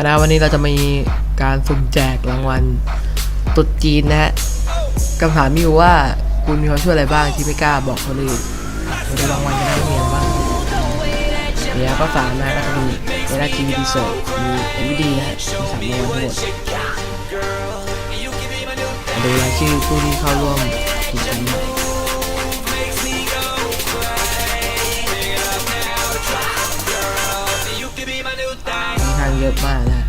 คณะวันนี้เราจะมีการสุ่มแจกรางวัลตรุษจีนนะฮะคำถามมีอยู่ว่าคุณมีความช่วยอะไรบ้างที่ไม่กล้าบอกคนอื่นมาดูรางวัลกันนะว่ามีอะไรบ้างเนี่ยก็สามนะก็จะมีเวลาทีวีดีเซอร์มีเอ็มดีนะฮะมีสามรางวัลทั้งหมดดูรายชื่อผู้ที่เข้าร่วม เยอะมากนะ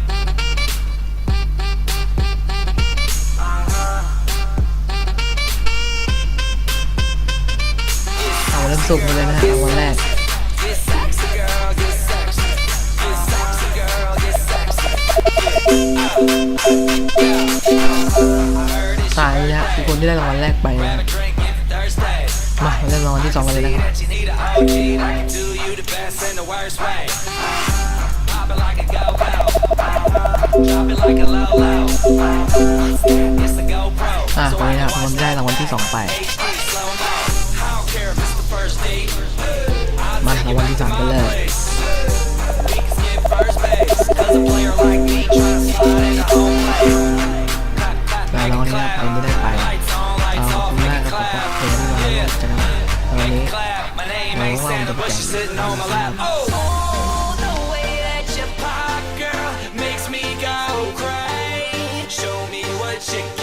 เอาเริ่มสุ่มกันเลยนะฮะเอาวันแรกสายนะฮะคือคนที่ได้รางวัลแรกไปนะมามาเริ่มรางวัลที่สองกันเลยนะครับ อะตอนนี้นะครับคนที่ได้รางวัลที่สองไป มารางวัลที่สามกันเลยแต่รางวัลนี้นะครับคนที่ได้ไปเอาขอบคุณมากครับขอบคุณที่มาร่วมกิจกรรมในวันนี้เราว่างๆจะไปแจกรางวัลนะครับ chick